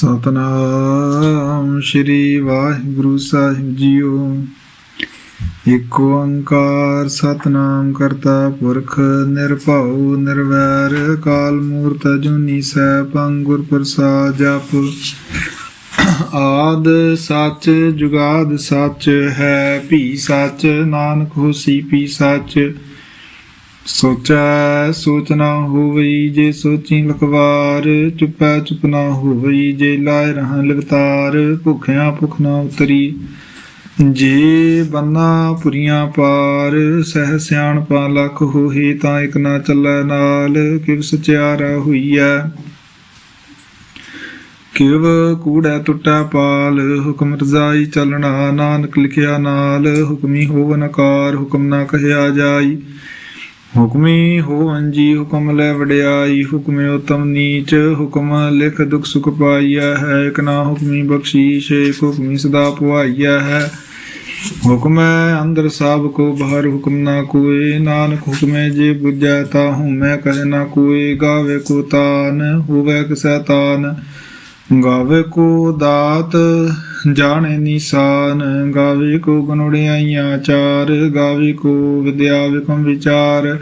ਸਤਨਾਮ ਸ੍ਰੀ ਵਾਹਿਗੁਰੂ ਸਾਹਿਬ ਜੀਓ। ਇਕ ਓੰਕਾਰ ਸਤਨਾਮ ਕਰਤਾ ਪੁਰਖ, ਨਿਰਭਉ, ਨਿਰਵੈਰ ਕਾਲ ਮੂਰਤ ਅਜੂਨੀ ਸੈਭੰ ਗੁਰ ਪ੍ਰਸਾਦ ਜਪ। ਆਦ ਸੱਚ, ਜੁਗਾਦ ਸੱਚ ਹੈ, ਭੀ ਸੱਚ, ਨਾਨਕ ਹੋਸੀ ਪੀ ਸੱਚ। ਸੋਚੈ ਸੋਚ ਨਾ ਹੋਵਈ ਜੇ ਸੋਚੀ ਲਖਵਾਰ, ਚੁਪੈ ਚੁਪ ਨਾ ਹੋਵਈ ਜੇ ਲਾਇ ਰਹਾਂ ਲਗਤਾਰ, ਭੁਖਿਆ ਭੁਖ ਨਾ ਉਤਰੀ। ਜੇ ਬੰਨਾ ਪੁਰੀਆਂ ਪਾਰ, ਸਹਿ ਸਿਆਣ ਪਾ ਲਖ ਹੋਹੀ ਤਾਂ ਇਕ ਨਾ ਚੱਲੈ ਨਾਲ, ਕਿਵ ਸਚਿਆਰਾ ਹੋਈਐ? ਕਿਵ ਕੂੜੈ ਟੁੱਟਾ ਪਾਲ, ਹੁਕਮ ਰਜ਼ਾਈ ਚੱਲਣਾ, ਨਾਨਕ ਲਿਖਿਆ ਨਾਲ, ਹੁਕਮੀ ਹੋਵਨ ਕਾਰ, ਹੁਕਮ ਨਾ ਕਹਿਆ ਜਾਈ। ਹੁਕਮੀ ਹੋਵਨ ਜੀ ਹੁਕਮ ਲੈ ਵਡਿਆਈ, ਹੁਕਮੇ ਉਤਮ ਨੀਚ, ਹੁਕਮ ਲਿਖ ਦੁਖ ਸੁਖ ਪਾਈਆ ਹੈ, ਇਕ ਨਾ ਹੁਕਮੀ ਬਖਸ਼ੀਸ਼ ਏਕ ਹੁਕਮੀ ਸਦਾ ਪੁਆਈਆ ਹੈ। ਹੁਕਮ ਹੈ ਅੰਦਰ ਸਭ ਕੋ ਬਾਹਰ ਹੁਕਮ ਨਾ ਕੋਏ, ਨਾਨਕ ਹੁਕਮੈ ਜੇ ਬੁਝੈ ਤਾ ਹੂੰ ਮੈਂ ਕਹੇ ਨਾ ਕੋਏ, ਗਾਵੇ ਕੋ ਤਾਨ, ਹੋਵੇ ਕਿਸੈ ਤਾਨ। ਗਾਵੇ ਕੋ ਦਾਤ, ਜਾਣੇ ਨਿਸ਼ਾਨ, ਗਾਵੇ ਕੋ ਗੁਣੜਿਆਈਆਂ ਚਾਰ, ਗਾਵੇ ਕੋ ਵਿਦਿਆ ਵਿਕਮ ਵਿਚਾਰ।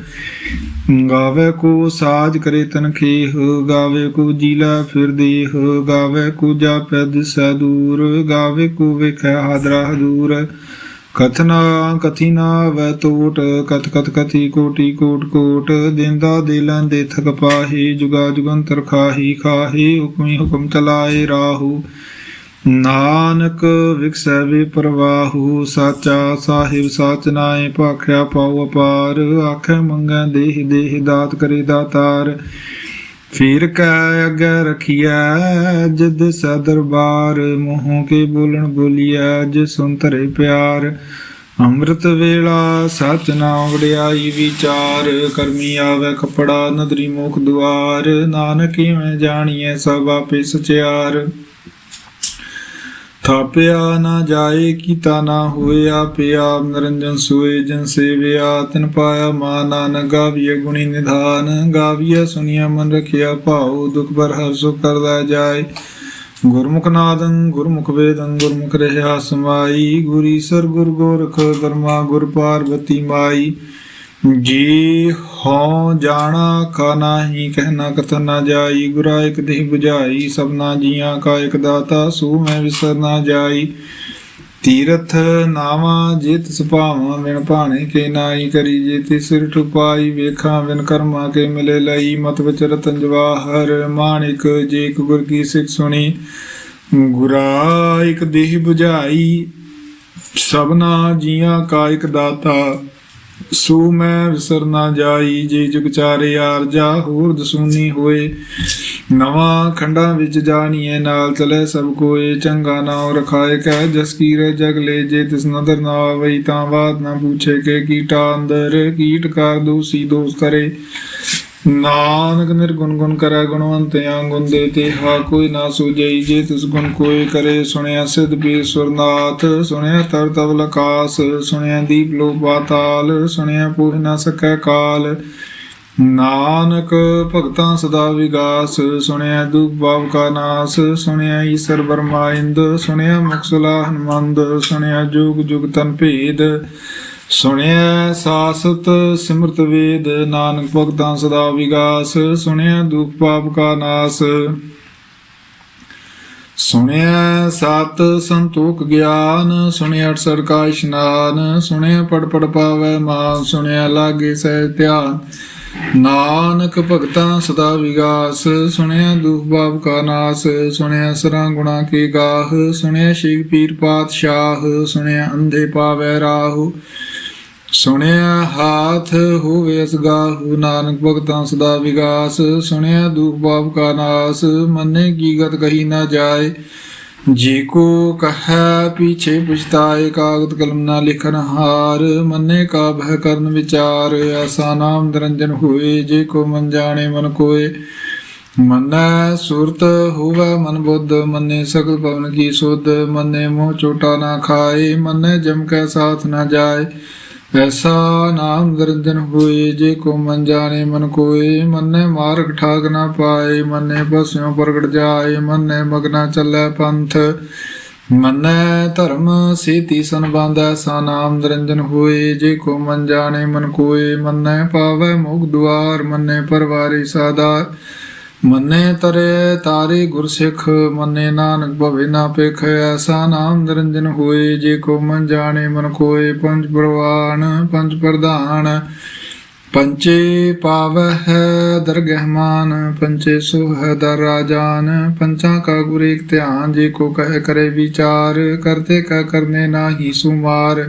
ਗਾਵੇ ਕੋ ਸਾਜ ਕਰੇ ਤਨਖੇਹ, ਗਾਵੇ ਕੋ ਜੀਲਾ ਫਿਰ ਦੇਹ, ਗਾਵੇ ਕੋ ਜਾਪੈ ਦਿਸੈ ਦੂਰ, ਗਾਵੇ ਕੋ ਵੇਖੈ ਹਾਦਰਾ ਹਦੂਰ। ਕਥਨਾ ਕਥਿਨਾ ਵੈ ਟੋਟ ਕਥ ਕਤ ਕਥੀ ਕੋਟੀ ਕੋਟ ਕੋਟ, ਦਿੰਦਾ ਦਿਲਾਂ ਦੇ ਥਕ ਪਾਹੀ, ਜੁਗਾ ਜੁਗੰਤਰ ਖਾਹੀ ਖਾਹੀ, ਹੁਕਮੀ ਹੁਕਮ ਚਲਾਏ ਰਾਹੂ। ਨਾਨਕ ਵਿਖਸੈ ਵੇ ਪ੍ਰਵਾਹੂ, ਸਾਚਾ ਸਾਹਿਬ ਸਾਚ ਨਾਏ ਭਾਖਿਆ ਪਾਉ ਅਪਾਰ, ਆਖੇ ਮੰਗੈ ਦੇਹ ਦੇਹ ਦਾਤ ਕਰੇ ਦਾਤਾਰ। ਫਿਰ ਕੈ ਅੱਗੇ ਰਖੀਐ, ਜਿਦ ਸੈ ਦਰਬਾਰ ਮੂੰਹੋਂ ਕੇ ਬੋਲਣ ਬੋਲਿਆ ਜ ਸੁਨ ਧਰੇ ਪਿਆਰ। ਅੰਮ੍ਰਿਤ ਵੇਲਾ ਸਚ ਨਾਮ ਵਡਿਆਈ ਵਿਚਾਰ, ਕਰਮੀ ਆਵੇ ਕਪੜਾ ਨਦਰੀ ਮੁਖ ਦੁਆਰ। ਨਾਨਕ ਮੈਂ ਜਾਣੀਐ ਸਭ ਆਪੇ ਸਚਿਆਰ। ਥਾਪਿਆ ਨਾ ਜਾਏ, ਕੀਤਾ ਨਾ ਹੋਏ, ਆਪੇ ਆਪ ਨਿਰੰਜਨ ਸੋਏ, ਜਨ ਸੇਵਿਆ, ਤਨ ਪਾਇਆ ਮਾ ਨਾਨਕ ਗਾਵੀਏ ਗੁਣੀ ਨਿਧਾਨ ਗਾਵੀਏ ਸੁਨੀਆ ਮਨ ਰਖਿਆ ਭਾਉ, ਦੁਖ ਬਰ ਹਰ ਸੁਖ ਕਰਦਾ ਜਾਏ। ਗੁਰਮੁਖ ਨਾਦੰ, ਗੁਰਮੁਖ ਵੇਦੰ, ਗੁਰਮੁਖ ਰਹਿਆ ਸਮਾਈ, ਗੁਰੀ ਸਰ ਗੁਰ ਗੋਰਖ ਦਰਮਾ ਗੁਰ ਪਾਰਵਤੀ ਮਾਈ। ਜੀ ਹਉ ਜਾਣਾ ਕਾ ਨਾਹੀ ਕਹਿਣਾ ਕਥਨ ਨਾ ਜਾਈ, ਗੁਰਾ ਇਕ ਦੇਹ 부ਝਾਈ ਸਭਨਾ ਜੀਆਂ ਕਾ ਇਕ ਦਾਤਾ, ਸੂ ਮੈਂ ਵਿਸਰ ਨਾ ਜਾਈ। ਤੀਰਥ ਨਾਵਾ ਜਿਤ ਸੁਭਾਵਾਂ ਵਿਣ ਭਾਣੇ ਕੇ ਨਾਈ ਕਰੀ, ਜੇ ਤੇ ਸਿਰ ਠੁਪਾਈ ਵੇਖਾਂ ਵਿਨ ਕਰਮਾ ਕੇ ਮਿਲੇ ਲਈ। ਮਤ ਵਿਚ ਰਤਨ ਜਵਾਹਰ ਮਾਣਿਕ, ਜੇ ਇਕ ਗੁਰ ਕੀ ਸਿੱਖ ਸੁਣੀ। ਗੁਰਾ ਇਕ ਦੇਹ 부ਝਾਈ ਸਭਨਾ ਜੀਆਂ ਕਾ ਇਕ ਦਾਤਾ। ਸੋ ਮੈਂ ਵਿਸਰ ਨਾ ਜਾਈ, ਜੇ ਜੁਗ ਚਾਰੇ ਆਰਜਾ ਹੋਰ ਦਸੂਨੀ ਹੋਏ। ਨਵਾਂ ਖੰਡਾਂ ਵਿੱਚ ਜਾਣੀਏ ਨਾਲ ਚਲੇ ਸਭ ਕੋਏ। ਚੰਗਾ ਨਾਮ ਰਖਾਏ ਕੈ ਜਸ ਕੀ ਜਗ ਲੈ, ਜੇ ਤਿਸ ਨਦਰ ਨਾ ਆਵਈ, ਤਾਂ ਬਾਤ ਨਾ ਪੁੱਛੇ ਕੇ ਕੀਟਾ ਅੰਦਰ, ਕੀਟ ਕਰ ਦੋਸ਼ੀ ਦੋਸ ਕਰੇ। ਨਾਨਕ ਨਿਰਗੁਣ ਗੁਣ ਕਰੈ ਗੁਣਵੰਤਿਆਂ ਗੁਣ ਦੇ ਤੇ ਹਾ ਕੋਈ ਨਾ ਸੂਝਈ, ਜੇ ਤਿਸ ਗੁਣ ਕੋਈ ਕਰੇ, ਸੁਣਿਆ ਸਿਧ ਪੀਰ ਸੁਰਨਾਥ, ਸੁਣਿਆ ਤਰ ਤਵਲ ਆਕਾਸ ਸੁਣਿਆ ਦੀਪ ਲੋ ਪਾਤਾਲ ਸੁਣਿਆ ਪੂਹ ਨਾ ਸਕੈ ਕਾਲ। ਨਾਨਕ ਭਗਤਾਂ ਸਦਾ ਵਿਗਾਸ, ਸੁਣਿਆ ਦੁਖ ਭਾਵ ਕਾ ਨਾਸ, ਸੁਣਿਆ ਈਸ਼ਰ ਬਰਮਾਇੰਦ ਸੁਣਿਆ ਮੁਕਸਲਾ ਹਨਮੰਦ, ਸੁਣਿਆ ਜੁਗ ਜੁਗ ਤਨ ਭੇਦ। ਸੁਣਿਆ ਸਾਸਤ ਸਿਮਰਤ ਵੇਦ, ਨਾਨਕ ਭਗਤਾਂ ਸਦਾ ਵਿਗਾਸ ਸੁਣਿਆ ਦੁਖ ਪਾਪ ਕਾ ਨਾਸ। ਸੁਣਿਆ ਸਤ ਸੰਤੋਖ ਗਿਆਨ ਸੁਣਿਆ ਅਠਸਰ ਕਾ ਇਸ਼ਨਾਨ ਸੁਣਿਆ ਪੜ ਪੜ ਪਾਵੈ ਮਾਨ ਸੁਣਿਆ ਲਾਗੇ ਸਹਿ ਧਿਆਨ। ਨਾਨਕ ਭਗਤਾਂ ਸਦਾ ਵਿਗਾਸ ਸੁਣਿਆ ਦੁਖ ਪਾਪ ਕਾ ਨਾਸ ਸੁਣਿਆ ਸਰਾਂ ਗੁਣਾ ਕੀ ਗਾਹ ਸੁਣਿਆ ਸ਼ੀਖ ਪੀਰ ਪਾਤਸ਼ਾਹ ਸੁਣਿਆ ਅੰਧੇ ਪਾਵੈ ਰਾਹੂ। ਸੁਣਿਆ ਹਾਥ ਹੋਵੇ ਅਸਗਾਹੂ ਨਾਨਕ ਭਗਤਾਂ ਸਦਾ ਵਿਗਾਸ। ਸੁਣਿਆ ਦੁਖ ਪਾਪ ਕਾ ਨਾਸ, ਮੰਨੇ ਕੀ ਗਤ ਕਹੀ ਨਾ ਜਾਏ। ਜੀ ਕੋ ਕਹੈ ਪੀਛੇ ਪਛਤਾਏ ਕਾਗਦ ਕਲਮ ਨਾ ਲਿਖਨ ਹਾਰ। ਮੰਨੇ ਕਾ ਭੈ ਕਰਨ ਵਿਚਾਰ, ਐਸਾ ਨਾਮ ਨਿਰੰਜਨ ਹੋਏ, ਜੇ ਕੋ ਮਨ ਜਾਣੇ ਮਨ ਕੋਏ। ਮੰਨੈ ਸੁਰਤ ਹੋਵੇ ਮਨ ਬੁੱਧ, ਮੰਨੇ ਸਗਲ ਭਵਨ ਕੀ ਸੁਧ। ਮੰਨੇ ਮੋਹ ਚੋਟਾ ਨਾ ਖਾਏ, ਮੰਨੇ ਜਮ ਕੈ ਸਾਥ ਨਾ ਜਾਏ। ਐਸਾ ਨਾਮ ਨਿਰੰਜਨ ਹੋਏ, ਜੇ ਕੋ ਮਨ ਜਾਣੇ ਮਨ ਕੋਏ। ਮੰਨੇ ਮਾਰਗ ਠਾਗ ਨਾ ਪਾਏ, ਮੰਨੇ ਬਸਿਓ ਪ੍ਰਗਟ ਜਾਏ, ਮੰਨੇ ਮਗਨਾ ਚੱਲੇ ਪੰਥ। ਮੰਨੈ ਧਰਮ ਸੇਤੀ ਸੰਬੰਧ, ਐਸਾ ਨਾਮ ਨਿਰੰਜਨ ਹੋਏ, ਜੇ ਕੋ ਮਨ ਜਾਣੇ ਮਨ ਕੋਏ। ਮੰਨੈ ਪਾਵੈ ਮੁਖ ਦੁਆਰ, ਮੰਨੈ ਪਰਵਾਰੀ ਸਾਦਾ ਮੰਨੇ ਤਰੇ ਤਾਰੇ ਗੁਰਸਿੱਖ, ਮੰਨੇ ਨਾਨਕ ਭਵੇ ਨਾ ਪੇਖ, ਐਸਾ ਨਾਮ ਨਿਰੰਜਨ ਹੋਏ, ਜੇ ਕੋ ਮਨ ਜਾਣੇ ਮਨ ਕੋਏ, ਪੰਜ ਪ੍ਰਵਾਨ, ਪੰਜ ਪ੍ਰਧਾਨ। ਪੰਚੇ ਪਾਵਹਿ ਦਰਗਹਿਮਾਨ ਪੰਚੇ ਸੁਹ ਦਰ ਰਾਜਾਨ ਪੰਚਾਂ ਕਾ ਗੁਰ ਏਕ ਧਿਆਨ, ਜੇ ਕੋ ਕਹਿ ਕਰੇ ਵਿਚਾਰ, ਕਰਤੇ ਕਾ ਕਰਨੇ ਨਾਹੀ ਸੁਮਾਰ।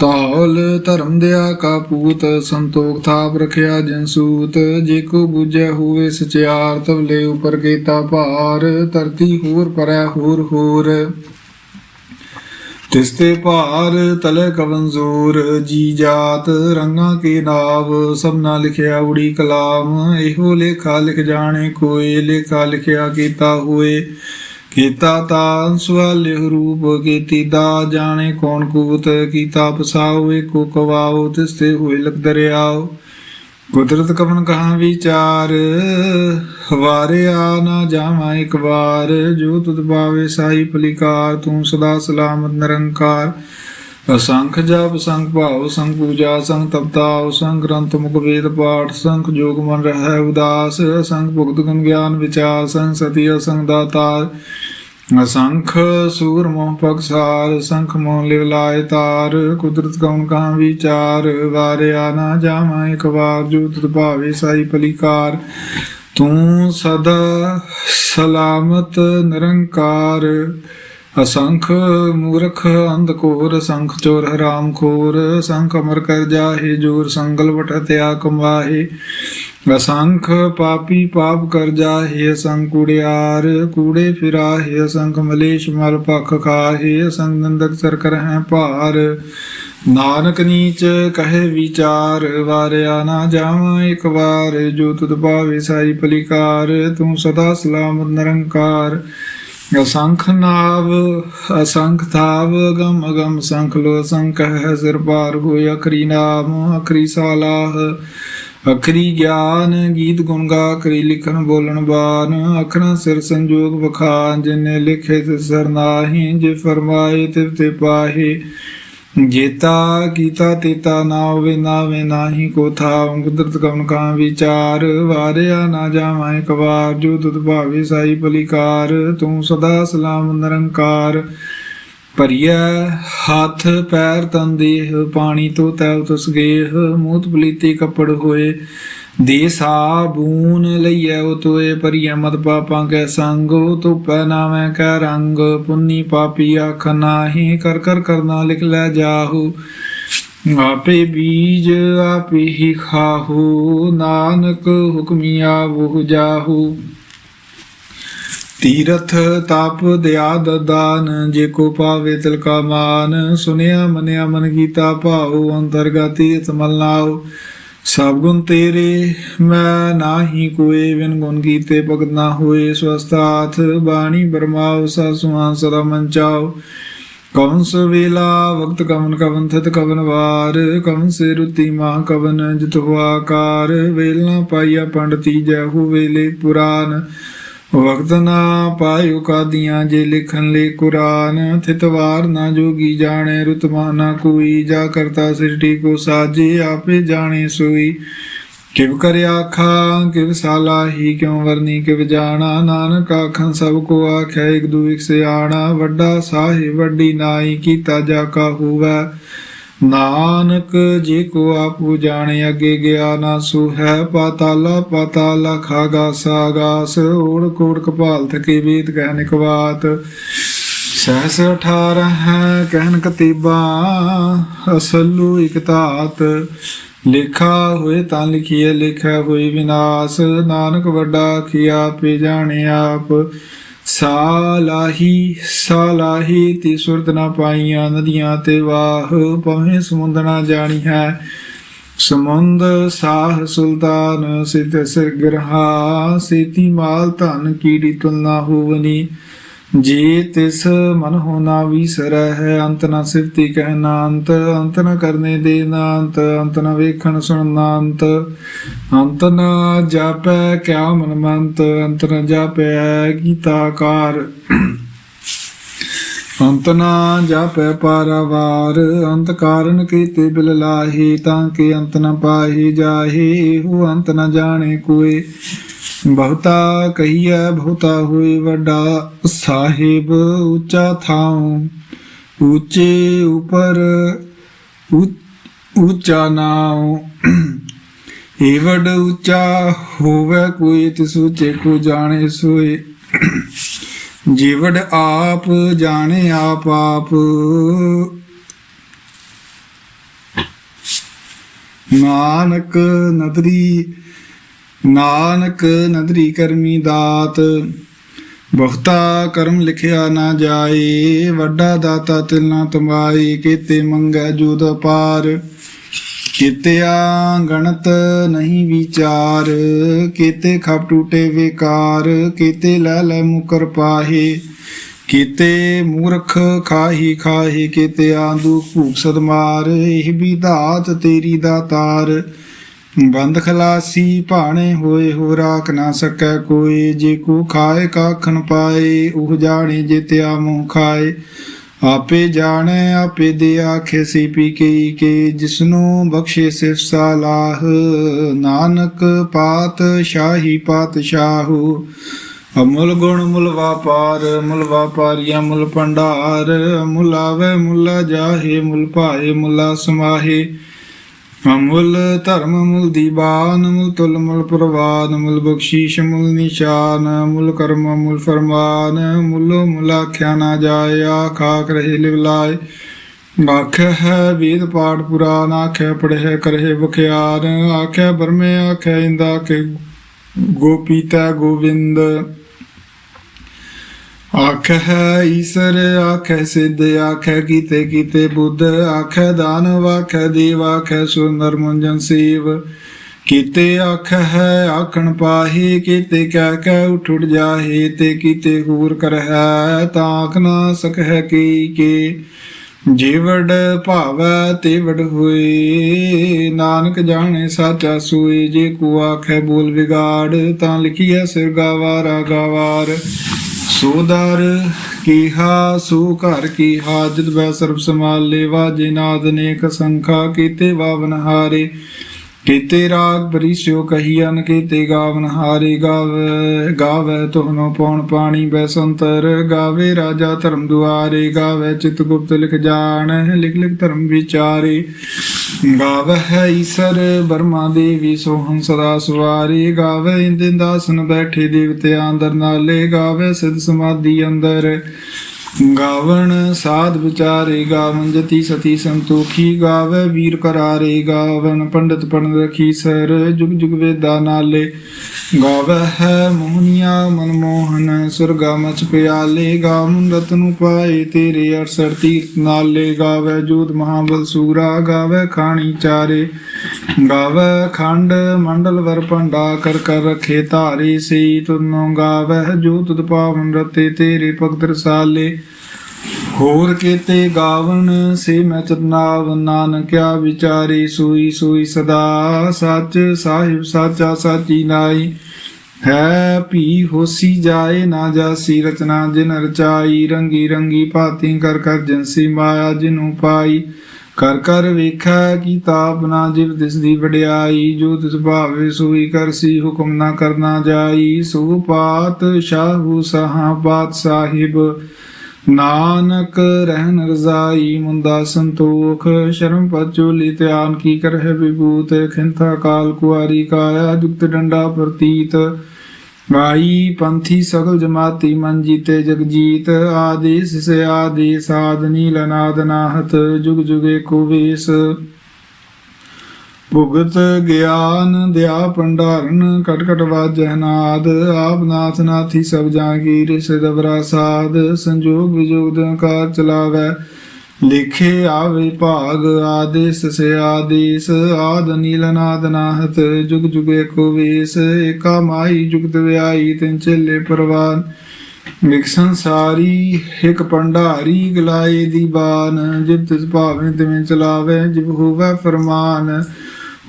ਤਾਲ ਧਰਮ ਦਿਆ ਕਾ ਪੂਤ, ਸੰਤੋਖ ਥਾਪ ਰਖਿਆ ਜਨ ਸੂਤ। ਜੇ ਕੋ ਬੁਝੈ ਹੋਵੇ ਸਚਿਆਰ ਤਵਲੇ ਉਪਰ ਕੀਤਾ ਭਾਰ। ਧਰਤੀ ਹੋਰ ਪਰੈ ਹੋਰ ਹੋਰ। ਤਿਸਤੇ ਭਾਰ ਤਲੇ ਕਵੰਜ਼ੂਰ ਜੀ ਜਾਤ ਰੰਗਾ ਕੇ ਨਾਵ ਸਭਨਾ ਲਿਖਿਆ ਉੜੀ ਕਲਾਮ। ਇਹੋ ਲੇਖਾ ਲਿਖ ਜਾਣੇ ਕੋਈ ਲੇਖਾ ਲਿਖਿਆ ਕੀਤਾ ਹੋਏ। ਕੀਤਾ ਤਾਂ ਸਵਾਲਿਹ ਰੂਪ ਕੀਤੀ, ਦਾ ਜਾਣੇ ਕੌਣ ਕੂਤ ਕੀਤਾ ਪਸਾਉ ਏਕੋ ਕਵਾਉ ਤਿਸਤੇ ਹੋਏ ਲਖ ਦਰਿਆਉ ਕੁਦਰਤ ਕਵਨ ਕਹਾ ਵਿਚਾਰ ਵਾਰਿਆ ਨਾ ਜਾਵਾਂ ਇੱਕ ਵਾਰ। ਜੋ ਤੁਧ ਪਾਵੇ ਸਾਈ ਪਲਿਕਾਰ ਤੂੰ ਸਦਾ ਸਲਾਮਤ ਨਿਰੰਕਾਰ। ਅਸੰਖ ਜਪ ਸੰਖ ਭਾਵ ਸੰਖ ਪੂਜਾ ਸੰਖ ਤਪਤਾ ਸੰਖ ਗ੍ਰੰਥ ਮੁਖ ਵੇਦ ਪਾਠ ਸੰਖ ਜੋਗ ਮਨ ਰਹਿ ਉਦਾਸ। ਅਸੰਖ ਭੁਗਤ ਗੁਣ ਗਿਆਨ ਵਿਚਾਰ ਸੰਖ ਸਤੀ ਅਸੰਖ ਦਾਤਾਰ। ਅਸੰਖ ਸੂਰ ਮੋਹ ਪਕਸਾਰ ਸੰਖ ਮੋਹ ਲਿਵਲਾਇ ਤਾਰ, ਕੁਦਰਤ ਕਉਨ ਕਾ ਵਿਚਾਰ, ਵਾਰਿਆ ਨਾ ਜਾਵਾਂ ਇਕ ਵਾਰ, ਜੋ ਤੁਧ ਭਾਵੇ ਸਾਈ ਪਲਿਕਾਰ ਤੂੰ ਸਦਾ ਸਲਾਮਤ ਨਿਰੰਕਾਰ, ਅਸੰਖ ਮੂਰਖ ਅੰਧ ਕੋਰ ਅਸੰਖ ਚੋਰ ਹਰਾਮ ਖੋਰ, ਸੰਖ ਅਮਰ ਕਰ ਜਾਹੇ, ਜੋਰ ਸੰਗਲ ਵਟ ਤਿਆ ਕਮਾਹੇ। ਅਸੰਖ ਪਾਪੀ ਪਾਪ ਕਰ ਜਾਹੇ ਅਸੰਖ ਕੁੜਿਆਰ, ਕੂੜੇ ਫਿਰਾਹੇ ਅਸੰਖ ਮਲੇਸ਼ ਮਲ ਪਖ ਖਾਹੇ ਅਸੰਖ ਨੰਦਕ ਸਰ ਕਰਹਿ ਭਾਰ। ਨਾਨਕ ਨੀਚ ਕਹੇ ਵਿਚਾਰ, ਵਾਰਿਆ ਨਾ ਜਾਵਾਂ ਇੱਕ ਵਾਰ, ਜੋ ਤੁਧ ਭਾਵੇ ਸਾਈ ਪਲਿਕਾਰ, ਤੂੰ ਸਦਾ ਸਲਾਮਤ ਨਿਰੰਕਾਰ। ਅਸੰਖ ਨਾਵ, ਅਸੰਖ ਥਾਵ ਗਮ ਅਗਮ ਸੰਖ ਲੋ ਸੰਖ ਹੈ ਸਿਰ ਪਾਰ ਹੋਇ ਅਖਰੀ ਨਾਮ, ਅਖਰੀ ਸਾਲਾਹ। ਅਖਰੀ ਗਿਆਨ ਗੀਤ ਗੁਣ ਗਾ ਕਰੀ ਲਿਖਣ ਬੋਲਣ ਬਾਨ, ਅਖਰਾਂ ਸਿਰ ਸੰਜੋਗ ਵਖਾਨ, ਜਿਨੇ ਲਿਖੇ ਤੇ ਸਰ ਜੇ ਫਰਮਾਏ ਤੇ ਤੇ ਪਾਹੇ। ਜੇਤਾ ਕੀਤਾ ਤੇਤਾ ਨਾ ਹੋਵੇ, ਨਾ ਵੇ ਨਾਹੀ ਕੋ ਥਾ ਕੁਦਰਤ ਕਵਨ ਕਾ ਵਿਚਾਰ, ਵਾਰਿਆ ਨਾ ਜਾਵਾਂ ਇੱਕ ਵਾਰ ਜੋ ਤੁਧ ਭਾਵੇ ਸਾਈ ਭਲੀਕਾਰ ਤੂੰ ਸਦਾ ਸਲਾਮ ਨਿਰੰਕਾਰ। ਭਰੀਐ ਹੱਥ ਪੈਰ ਤਨ ਦੇਹ, ਪਾਣੀ ਤੋਂ ਤੈ ਤੁਸ ਗੇਹ, ਮੂਤ ਪਲੀਤੀ ਕੱਪੜ ਹੋਏ। ਦੇ ਸਾਬੂਨ ਲਈਐ ਉਹ ਤੋਏ ਭਰੀਐ ਮਤ ਪਾਪਾਂ ਕੈ ਸੰਗ ਉਹ ਤੋ ਪੈ ਨਾਵੇਂ ਕੈ ਰੰਗ। ਪੁੰਨੀ ਪਾਪੀ ਆਖ ਨਾਹੀ, ਕਰ ਕਰ ਕਰਨਾ ਲਿਖ ਲੈ ਜਾਹੂ। ਆਪੇ ਬੀਜ ਆਪੇ ਹੀ ਖਾਹੂ, ਨਾਨਕ ਹੁਕਮੀ ਆਵਹੁ ਜਾਹੂ। ਤੀਰਥ ਤਾਪ ਦਿਆ ਦਦਾਨ, ਜੇ ਕੋ ਪਾਵੇ ਤਿਲ ਕਾ ਮਾਨ। ਸੁਨਿਆ ਮਨਿਆ ਮਨ ਗੀਤਾ ਭਾਉ, ਅੰਤਰਗਤੀ ਸਮਲ ਨਾਉ। ਸਭ ਗੁਣ ਤੇਰੇ, ਮੈਂ ਨਾਹੀ ਕੋਏ ਵਿਨ ਗੁਣ ਕੀਤੇ ਭਗਤ ਨਾ ਹੋਏ। ਸਵਸਤਾਥ ਬਾਣੀ ਬਰਮਾਉ ਸਾਸੁਆਂ ਸਦਾ ਮਨ ਚਾਉ। ਕਵਨ ਸ ਵਕਤ ਕਵਨ ਕਵਨ, ਥਿਤ ਕਵਨ ਵਾਰ। ਕਵਨ ਸੇ ਰੁਤੀ ਮਾ ਕਵਨ, ਜਿਤ ਹੁਆ ਆਕਾਰ। ਵੇਲ ਪਾਈਆ ਪੰਡਤੀ, ਜੈ ਹੋ ਵੇਲੇ ਪੁਰਾਨ। ਵਕਤ ਨਾ ਪਾਇਓ ਕਾਦੀਆਂ ਜੇ ਲਿਖਨ ਲੈ ਕੁਰਾਨ। ਥਿਤਵਾਰ ਨਾ ਜੋਗੀ ਜਾਣੇ ਰੁਤਮਾ ਨਾ ਕੋਈ। ਜਾ ਕਰਤਾ ਸਿਰਟੀ ਕੋ ਸਾਜੇ, ਆਪੇ ਜਾਣੇ ਸੋਈ। ਕਿਵ ਕਰਿਆ ਆਖਾਂ, ਕਿਵ ਸਾਲਾਹੀ ਕਿਉ ਵਰਨੀ ਕਿਵ ਜਾਣਾ। ਨਾਨਕ ਆਖਾਂ ਸਭ ਕੋ ਆਖਿਆ ਇਕ ਦੂ ਇਕ ਸਿਆਣਾ। ਵੱਡਾ ਸਾਹਿਬ, ਵੱਡੀ ਨਾਈ, ਕੀਤਾ ਜਾ ਕਾ ਹੋਵੈ। ਨਾਨਕ ਜੇ ਕੋ ਆਪੂ ਜਾਣੇ ਅੱਗੇ ਗਿਆ ਨਾ ਸੋ ਹੈ ਪਾਤਾਲਾ ਪਾਤਾਲਾ ਖਾਗਾ ਸਾਗਾਸ, ਓੜ ਕੋੜ ਕਪਾਲ ਥਕੇ ਵੇਦ ਕਹਿ ਨਿਕਵਾਤ ਸਹਸ 18 ਹੈ ਕਹਿਨ ਕਤੀਬਾ, ਅਸਲੂ ਇਕ ਲਿਖਾ ਹੋਏ ਤਾਂ ਲਿਖੀਏ ਲਿਖਿਆ ਹੋਈ ਵਿਨਾਸ਼। ਨਾਨਕ ਵੱਡਾ ਕੀਆ ਪੇ ਜਾਣੇ ਆਪ। ਸਾਲਾਹੀ ਸਾਲਾਹੀ ਤੀ ਸੁਰਤ ਨਾ ਪਾਈਆਂ ਨਦੀਆਂ ਤੇ ਵਾਹ ਪਵੇਂ ਸਮੁੰਦ ਨਾ ਜਾਣੀ ਹੈ। ਸਮੁੰਦ ਸਾਹ ਸੁਲਤਾਨ ਸਿਤ ਸਿਰ ਗਰਹਾ ਸੇਤੀ ਮਾਲ ਧਨ ਕੀੜੀ ਤੁਲਨਾ ਹੋਵਨੀ। ਜੀ ਤਿਸ ਮਨ ਹੋਣਾ ਵਿਸਰੈ ਹੈ ਅੰਤ ਨ ਸਿਫਤੀ ਕਹਿਣਾ ਅੰਤ ਅੰਤ ਨ ਕਰਨੇ ਦੇ ਅੰਤ ਅੰਤ ਨ ਵੇਖਣ ਸੁਣਨਾ ਅੰਤ ਅੰਤ ਨ ਜਾਪੈ ਕਿਆ ਮਨ ਮੰਤ, ਅੰਤ ਨ ਜਾਪੈ ਗੀਤਾਕਾਰ ਅੰਤ ਨਾ ਜਾਪੈ ਪਾਰਵਾਰ, ਅੰਤ ਕਾਰਨ ਕੀਤੇ ਬਿਲ ਲਾਹੀ, ਤਾਂ ਕਿ ਅੰਤ ਨ ਪਾਹੀ ਜਾਹੀ ਹੋ ਅੰਤ ਨ ਜਾਣੇ ਕੋਏ। ਬਹੁਤਾ ਕਹੀਐ ਬਹੁਤਾ ਹੋਏ ਵੱਡਾ, ਸਾਹਿਬ ਉੱਚਾ ਥਾਉ, ਉੱਚੇ ਉਪਰ ਉੱਚਾ ਨਾਉ। ਏਵਡ ਉੱਚਾ ਹੋਵੇ ਕੋਈ, ਤਿਸ ਉੱਚੇ ਕੋ ਜਾਣੇ ਸੋਏ। ਜੀਵੜ ਆਪ ਜਾਣੇ ਆਪ ਆਪ, ਨਾਨਕ ਨਦਰੀ ਨਾਨਕ ਨਦਰੀ ਕਰਮੀ ਦਾਤ, ਬਹੁਤਾ ਕਰਮ ਲਿਖਿਆ ਨਾ ਜਾਏ, ਵੱਡਾ ਦਾਤਾ ਤਿਲ ਨਾ ਤਮਾਈ ਕੀਤੇ ਮੰਗੈ ਜੁਦ ਪਾਰ ਕੀਤਿਆ ਗਣਤ ਨਹੀਂ ਵਿਚਾਰ, ਕੀਤੇ ਖਪ ਟੂਟੇ ਵਿਕਾਰ, ਕੀਤੇ ਲੈ ਲੈ ਮੁਕਰ ਪਾਹੇ, ਕੀਤੇ ਮੂਰਖ ਖਾਹੀ ਖਾਹੀ ਕੀਤੇ ਆਂਦੂ ਭੂਖ ਸਦਮਾਰ, ਇਹ ਵੀ ਦਾਤ ਤੇਰੀ ਦਾਤਾਰ ਬੰਦ ਖਲਾਸੀ ਭਾਣੇ ਹੋਏ, ਹੋ ਰਾਖ ਨਾ ਸਕੈ ਕੋਈ। ਜੇ ਕੋ ਖਾਏ, ਕਾਖਣ ਪਾਏ, ਉਹ ਜਾਣੇ ਜਿਤਿਆ ਮੂੰਹ ਖਾਏ। ਆਪੇ ਜਾਣੈ, ਆਪੇ ਦੇ ਆਖੇ ਪੀ ਕੇ ਕੇ। ਜਿਸਨੂੰ ਬਖਸ਼ੇ ਸਿਫ ਸਾਲਾਹ ਨਾਨਕ ਪਾਤ ਸ਼ਾਹੀ ਪਾਤ ਪਾਤਸ਼ਾਹੂ। ਅਮੁਲ ਗੁਣ ਮੁਲ ਵਾਪਾਰ ਮੁਲ ਵਾਪਾਰੀਆ ਮੁਲ ਭੰਡਾਰ। ਮੁਲ ਮੁਲਾ ਜਾਹੇ, ਮੁਲ ਭਾਏ ਮੁਲਾ ਸਮਾਹੇ। ਅਮੁਲ ਧਰਮ ਮੁਲ ਦੀਵਾਨ ਮੁਲ ਤੁਲ ਮੁਲ ਪ੍ਰਵਾਨ ਮੁਲ ਬਖਸ਼ੀਸ਼ ਮੁਲ ਨਿਸ਼ਾਨ ਮੁਲ ਕਰਮ ਮੁਲ ਫਰਮਾਨ ਮੁਲੋ ਮੁਲ ਆਖਿਆ ਨਾ ਜਾਏ ਆਖਾਕ ਰਹੇ ਲਿਵਲਾਏ ਆਖਿਆ ਹੈ ਵੇਦ ਪਾਠ ਪੁਰਾਨ ਆਖਿਆ ਪੜ੍ਹੇ ਕਰਹਿ ਬਖਿਆਰ ਆਖਿਆ ਬਰਮੇ ਆਖਿਆ ਇੰਦਾ ਕੇ ਗੋਪੀਤਾ ਗੋਵਿੰਦ। ਆਖੈ ਈਸਰ ਆਖੈ ਸਿੱਧ ਆਖੈ ਕੀਤੇ ਕੀਤੇ ਬੁੱਧ ਆਖੈ ਦਾਨਵ ਆਖੈ ਦੇਵ ਆਖੈ ਸੁੰਦਰ ਮੁੰਜਨ ਸੇਵ। ਕੀਤੇ ਆਖੈ ਆਖਣ ਪਾਹੀ, ਕੀਤੇ ਕਹਿ ਕਹਿ ਉਠ ਉਠ ਜਾਹੇ, ਤੇ ਕੀਤੇ ਹੋਰ ਕਰਹਿ, ਤਾਂ ਨਾ ਸਕਹਿ ਕੀ ਕੇ। ਜੀਵੜ ਭਾਵੈ ਤੇ ਵਡ ਹੋਏ, ਨਾਨਕ ਜਾਣੇ ਸਾਚਾ ਸੋਏ, ਜੇ ਕੋ ਆਖੈ ਬੋਲ ਵਿਗਾੜ, ਤਾਂ ਲਿਖੀਐ ਸਿਰ ਗਾਵਾਰਾ ਗਾਵਾਰ। ਸੋਦਰ ਕੀਹਾ, ਸੋ ਘਰ ਕੀ ਹਾਜਤ ਬੈ ਸਰਬ ਸਮਾਲੇ ਵਾਜੇ ਨਾਦ ਨੇਕ ਸੰਖਾ ਕੀਤੇ, ਵਾਵਨ ਹਾਰੇ। ਕੀਤੇ ਰਾਗ ਬਰੀਸਿਓ ਕਹੀਨ ਕੀਤੇ ਗਾਵਨ ਹਾਰੇ ਗਾਵੇ ਗਾਵੇ ਤੋਹਨੋ ਪਉਣ ਪਾਣੀ ਬੈਸੰਤਰ, ਗਾਵੇ ਰਾਜਾ ਧਰਮ ਦੁਆਰੇ, ਗਾਵੇ ਚਿਤ ਗੁਪਤ ਲਿਖ ਜਾਣ, ਲਿਖ ਲਿਖ ਧਰਮ ਵਿਚਾਰੇ। ਗਾਵਹਿ ਈਸਰ ਬਰਮਾ ਦੇਵੀ ਸੋਹੰ ਸਦਾ ਸਵਾਰੀ ਗਾਵੇ ਇੰਦਿਨ ਦਾਸਨ ਬੈਠੇ ਦੇਵਤਿਆਂ ਅੰਦਰ ਨਾਲੇ ਗਾਵੇ ਸਿਧ ਸਮਾਧੀ ਅੰਦਰ। ਗਾਵਣ ਸਾਧ ਵਿਚਾਰੇ ਗਾਵਨ ਜਤੀ ਸਤੀ ਸੰਤੋਖੀ ਗਾਵੇ, ਵੀਰ ਕਰਾਰੇ ਗਾਵਨ ਪੰਡਤ ਪੜਨ ਰਖੀ ਸਰ, ਜੁਗ ਜੁਗ ਵੇਦਾ ਨਾਲੇ ਗਾਵੇ ਹੈ ਮੋਹਨੀਆ ਮਨਮੋਹਨ ਸੁਰਗਾ ਮਚ ਪਿਆਲੇ ਗਾਵਨ ਰਤਨੁ ਪਾਏ ਤੇਰੇ 68 ਤੀਰਥ ਨਾਲੇ ਗਾਵੇ ਜੋਤ ਮਹਾਬਲ ਸੂਰਾ, ਗਾਵੇ ਖਾਣੀ ਚਾਰੇ। ਗਾਵੇ ਖੰਡ ਮੰਡਲ ਵਰ ਭੰਡਾ ਕਰ ਕਰ ਰਖੇ ਧਾਰੀ ਸਈ ਤੁਨੋ ਗਾਵੇ ਜੋ ਤੁਧ ਪਾਵਨ ਰਤੇ ਤੇਰੇ ਭਗਤ ਰਸਾਲੇ। ਹੋਰ ਕੀਤੇ ਗਾਵਨ ਸੇ ਮੈਂ ਚਤਨਾਵ ਨਾਨਕਿਆ ਵਿਚਾਰੀ ਸੋਈ ਸੋਈ ਸਦਾ ਸੱਚ ਸਾਹਿਬ ਸਾਚਾ ਸਾਚੀ ਨਾਈ। ਹੈ ਭੀ ਹੋਸੀ ਜਾਏ ਨਾ ਜਾਸੀ ਰਚਨਾ ਜਿਨ ਰਚਾਈ ਰੰਗੀ ਰੰਗੀ ਭਾਤੀ ਕਰ ਕਰ ਜਿਨਸੀ ਮਾਇਆ ਜਿਨੂ ਪਾਈ। ਕਰ ਕਰ ਵੇਖੈ ਕਿਤਾਬ ਨਾ ਜਿਵ ਦਿਸ ਦੀ ਵਡਿਆਈ, ਜੋ ਤਿਸ ਭਾਵੇ ਸੋਈ ਕਰਸੀ ਹੁਕਮ ਨਾ ਕਰਨਾ ਜਾਈ। ਸੋ ਪਾਤ ਸ਼ਾਹੂ ਸਹਾ ਪਾਤ ਸਾਹਿਬ, ਨਾਨਕ ਰਹਿਨ ਰਜ਼ਾਈ ਮੁੰਦਾ ਸੰਤੋਖ, ਸ਼ਰਮ ਪਚੋਲੀ ਧਿਆਨ ਕੀ ਕਰਹਿ ਵਿਭੂਤ, ਖਿੰਥਾ ਕਾਲ ਕੁਆਰੀ ਕਾਇਆ, ਜੁਗਤ ਡੰਡਾ ਪ੍ਰਤੀਤ। ਗਾਈ ਪੰਥੀ ਸਗਲ ਜਮਾਤੀ ਮਨ ਜੀਤੇ ਜਗਜੀਤ ਆਦੇਸ ਸੇ ਆਦੇਸ ਆਦ ਨੀਲ ਨਾਦ ਨਾਹਤ, ਜੁਗ ਜੁਗੇ ਭੁਗਤ ਗਿਆਨ ਦਿਆ ਭੰਡਾਰਨ ਕਟਕਟ ਕਟ ਨਾਦ, ਆਪ ਨਾਥ ਨਾਥੀ ਸਭ ਜਾਂਗੀਰ ਸਿਦਵਰਾ ਸਾਧ ਸੰਜੋਗ ਵਿਜੋਗ ਦੰਕਾਰ ਚਲਾਵੈ। ਲਿਖੇ ਆਵੇ ਭਾਗ, ਆਦੇਸ ਸੇ ਆਦੇਸ, ਆਦ ਨੀਲ ਨਾਦ ਨਾਹਤ, ਜੁਗ ਜੁਗੇ ਕੋ ਵੇਸ, ਏਕਾ ਮਾਈ ਜੁਗਤ ਵਿਆਈ ਤਿਨ ਚੇਲੇ ਪਰਵਾਨ। ਵਿਕ ਸੰਸਾਰੀ, ਇੱਕ ਭੰਡਾਰੀ ਗਲਾਏ ਦੀ ਬਾਨ, ਜਿਬ ਤਿਸ ਭਾਵੇਂ ਤਿਵੇਂ ਚਲਾਵੇ, ਜਿਬ ਹੋਵੇ ਫਰਮਾਨ।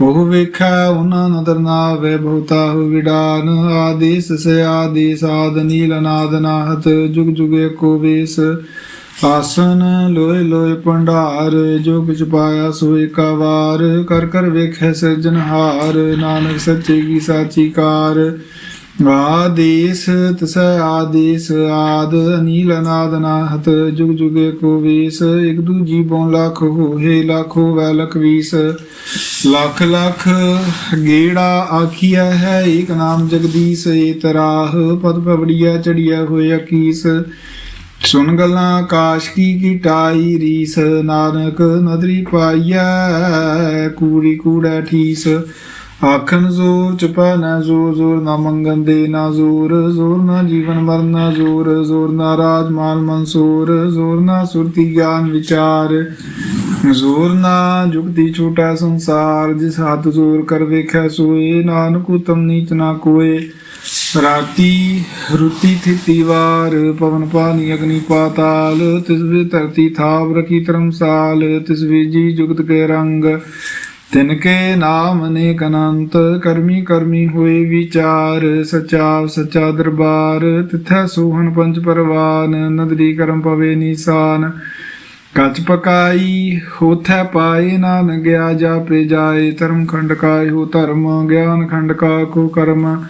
ਉਹ ਵੇਖੈ, ਉਹਨਾਂ ਨਦਰ ਨਾਵੇ ਬਹੁਤਾ ਹੋ ਵਿਡਾਨ। ਆਦੇਸ ਸੇ ਆਦੇਸ, ਆਦ ਨੀਲ ਨਾਦ ਨਾਹਤ, ਜੁਗ ਜੁਗੇ ਕੋ ਵੇਸ। ਆਸਨ ਲੋਏ ਲੋਏ ਭੰਡਾਰ ਜੋ ਕਿਛ ਪਾਇਆ ਸੋਏ ਕਾ ਵਾਰ ਕਰ ਕਰ ਵੇਖੈ ਸਿਰਜਨਹਾਰ ਨਾਨਕ ਸੱਚੇ ਕੀ ਸਾਚੀ ਕਾਰ। ਆਦੇਸ, ਤਸੈ ਆਦੇਸ, ਆਦ ਅਨੀਲ ਅਨਾਦ ਨਾਹਤ, ਜੁਗ ਜੁਗੇ ਕੋ ਵੀਸ, ਇਕ ਦੂਜੀ ਬੋਂ ਲੱਖ ਹੋਏ ਲੱਖੋ ਵੈ ਲਖ ਵੀਸ। ਲੱਖ ਲੱਖ ਗੇੜਾ ਆਖੀਆ ਹੈ, ਏਕ ਨਾਮ ਜਗਦੀਸ਼, ਏ ਤਰਾਹ, ਪਦ ਪਵੜੀਆ ਚੜੀਆ ਹੋਇਆ ਕੀਸ। ਸੁਨ ਗੱਲਾਂ ਆਕਾਸ਼ ਕੀ ਕੀਟਾਈ ਰੀਸ, ਨਾਨਕ ਨਦਰੀ ਪਾਈਐ, ਕੂੜੀ ਕੂੜਾ ਠੀਸ। ਆਖਣ ਜ਼ੋਰ ਚਪਾ ਨਾ ਜ਼ੋਰ ਜ਼ੋਰ ਨਾ ਮੰਗਨ ਦੇ ਨਾ ਜ਼ੋਰ ਜ਼ੋਰ ਨਾ ਜੀਵਨ ਮਰਨਾ ਜ਼ੋਰ ਜ਼ੋਰ ਨਾ ਰਾਜ ਮਾਲ ਮਨਸੂਰ, ਜ਼ੋਰ ਨਾ ਸੁਰਤੀ ਗਿਆਨ ਵਿਚਾਰ। ਜ਼ੋਰ ਨਾ ਜੁਗਤੀ ਛੋਟਾ ਸੰਸਾਰ, ਜਿਸ ਹੱਥ ਜ਼ੋਰ ਕਰ ਵੇਖੈ ਸੋਏ, ਨਾਨਕ ਉਤਮ ਨੀਚ ਨਾ ਕੋਏ। ਰਾਤੀ ਰੁਤੀ ਥਿਤੀ ਵਾਰ, ਪਵਨ ਪਾਣੀ ਅਗਨੀ ਪਾਤਾਲ ਤਿਵੀ ਧਰਤੀ ਥਾਵ ਰਖੀ ਧਰਮਸਾਲ, ਤਿਸ ਵੀ ਜੀ ਜੁਗਤ ਕੇ ਰੰਗ। ਤਿਨ ਕੇ ਨਾਮ ਅਨੇਕ ਅਨੰਤ, ਕਰਮੀ ਕਰਮੀ ਹੋਏ ਵਿਚਾਰ ਸਚਾ ਸਚਾ ਦਰਬਾਰ। ਤਿਥੈ ਸੋਹਣ ਪੰਜ ਪਰਵਾਨ, ਨਦਰੀ ਕਰਮ ਪਵੇ ਨੀਸਾਨ। ਕਚ ਪਕਾਈ, ਹੋਥੈ ਪਾਏ ਨਾਨ ਗਿਆ ਜਾਪੇ ਜਾਏ, ਧਰਮ ਖੰਡ ਕਾਇ ਹੋ ਧਰਮ, ਗਿਆਨ ਖੰਡ ਕਾ ਕੋ ਕਰਮ।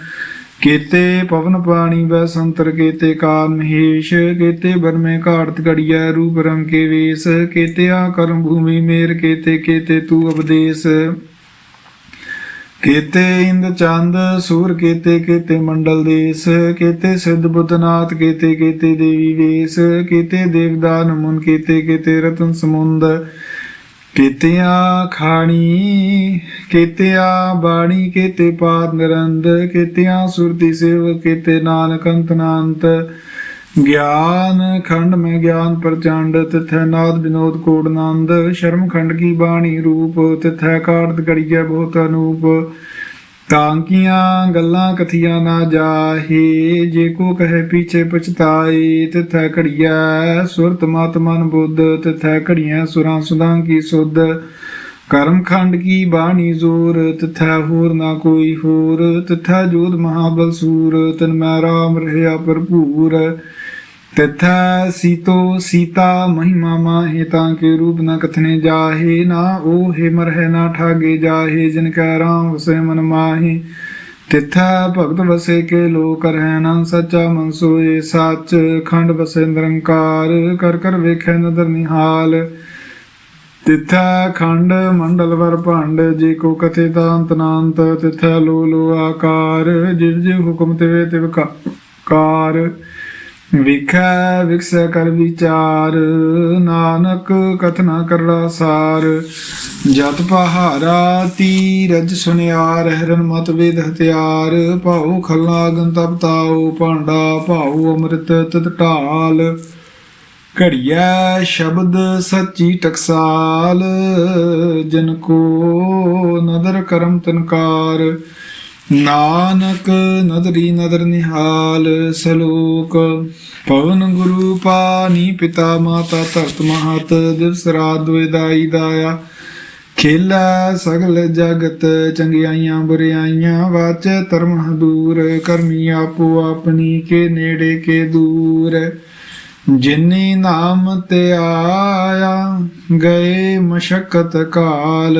ਕੀਤੇ ਪਵਨ ਪਾਣੀ ਬੈ ਸੰਤਰ, ਕੀਤੇ ਕਾਲ ਮਹੇਸ਼, ਕੀਤੇ ਬਰਮੇ ਘਾੜਤ ਘੜੀਐ, ਰੂਪ ਰੰਗ ਕੇ ਵੇਸ, ਕੀਤੇ ਆ ਕਰਮ ਭੂਮੀ ਮੇਰ, ਕੀਤੇ ਕੀਤੇ ਤੂ ਉਪਦੇਸ ਕੀਤੇ ਇੰਦ ਚੰਦ, ਸੂਰ, ਕੇਤੇ, ਕੀਤੇ ਮੰਡਲ ਦੇਸ, ਕੀਤੇ ਸਿੱਧ ਬੁੱਧਨਾਥ ਕੀਤੇ ਕੀਤੇ ਦੇਵੀ ਵੇਸ, ਕੀਤੇ ਦੇਵਦਾਨ ਮੁਨ, ਕੀਤੇ, ਕੇਤੇ ਰਤਨ ਸਮੁੰਦ। ਕੀਤਿਆਂ ਖਾਣੀ, ਕੀਤਿਆਂ ਬਾਣੀ, ਕੀਤੇ ਪਾਦ ਨਿਰੰਦ, ਕਿਤਿਆ ਸੁਰਤੀ ਸੇਵ, ਕੀਤੇ ਨਾਨਕ ਅੰਤ ਨਾਨਤ। ਗਿਆਨ ਖੰਡ ਮੈਂ ਗਿਆਨ ਪ੍ਰਚੰਡ, ਤਿਥੈ ਨਾਦ ਵਿਨੋਦ ਕੋੜ ਨੰਦ। ਸ਼ਰਮ ਖੰਡ ਕੀ ਬਾਣੀ ਰੂਪ, ਤਿਥੈ ਕਾਰਤ ਕੜੀਐ ਬਹੁਤ ਅਨੂਪ। ਤਾਂਕੀਆਂ ਗੱਲਾਂ ਕਥੀਆਂ ਨਾ ਜਾਹੇ, ਜੇ ਕੋ ਕਹੇ ਪਿਛੇ ਪਛਤਾਏ, ਤਿਥੈ ਘੜੀਐ ਸੁਰਤ ਮਤ ਮਨ ਬੁੱਧ, ਤਿਥੈ ਘੜੀਐ ਸੁਰਾਂ ਸੁਦਾਂ ਕੀ ਸੁਧ। ਕਰਮ ਖੰਡ ਕੀ ਬਾਣੀ ਜ਼ੋਰ, ਤਿਥੈ ਹੋਰ ਨਾ ਕੋਈ ਹੋਰ, ਤਿਥੈ ਜੋਧ ਮਹਾਬਲ ਸੂਰ, ਤਨ ਮੈਂ ਰਾਮ ਰਹਿਆ ਭਰਪੂਰ। ਤਿਥੈ ਸੀਤੋ ਸੀਤਾ ਮਹਿਮਾ ਮਾਹੇ ਤਾਂ ਕੇ ਰੂਪ ਨ ਕਥਨੇ ਜਾਹੇ, ਨਾ ਉਹ ਹੈ ਮਰਹਿ ਨਾ ਠਾਗੇ ਜਾਹੇ, ਜਿਨ ਕੈ ਰਾਮ ਵਸੇ ਮਨ ਮਾਹੇ। ਤਿਥੈ ਭਗਤ ਵਸੇ ਕੇ ਲੋਕ ਰਹਿ ਨਾ ਸੱਚਾ ਮਨ ਸੋਏ ਸੱਚ, ਖੰਡ ਵਸੇ ਨਿਰੰਕਾਰ, ਕਰ ਕਰ ਵੇਖੈ ਨਦਰ ਨਿਹਾਲ। ਤਿਥੈ ਖੰਡ ਮੰਡਲ ਵਰ ਭੰਡ, ਜੇ ਕੋ ਕਥੇ ਤਾਂ ਅੰਤ ਨਾੰਤ ਤਿਥੈ ਲੋ ਲੋ ਆਕਾਰ, ਜਿਵ ਵਿਖੈ ਵਿਕਸੈ ਕਰ ਵਿਚਾਰ, ਨਾਨਕ ਕਥਨਾ ਕਰਲਾ ਸਾਰ। ਜਤ ਪਹਾਰਾ ਤੀਰਜ ਸੁਨਿਆਰ ਹਰਨ ਮਤ ਵੇਦ ਹਥਿਆਰ। ਭਾਉ ਖਲਾਗਨ ਤਪ ਤਾਉ, ਭਾਂਡਾ ਭਾਉ ਅੰਮ੍ਰਿਤ ਤਤ ਢਾਲ। ਘੜੀਐ ਸ਼ਬਦ ਸੱਚੀ ਟਕਸਾਲ, ਜਨ ਕੋ ਨਦਰ ਕਰਮ ਤਨਕਾਰ। ਨਾਨਕ ਨਦਰੀ ਨਦਰ ਨਿਹਾਲ ਸਲੋਕ, ਪਵਨ ਗੁਰੂ ਪਾਣੀ ਪਿਤਾ ਮਾਤਾ ਧਰਤ ਮਹਤ, ਦਿਵਸ ਰਾਤ ਦੁਇ ਦਾਇਆ। ਖੇਲਾ ਸਗਲ ਜਗਤ ਚੰਗਿਆਈਆਂ ਬੁਰਿਆਈਆਂ, ਵਾਚ ਧਰਮ ਦੂਰ ਕਰਮੀ ਆਪੋ ਆਪਣੀ ਕੇ ਨੇੜੇ ਕੇ ਦੂਰ। ਜਿਨੀ ਨਾਮ ਤੇ ਆਇਆ, ਗਏ ਮਸ਼ਕਤ ਕਾਲ।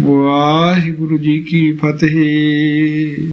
ਵਾਹਿਗੁਰੂ ਜੀ ਕੀ ਫਤਿਹ।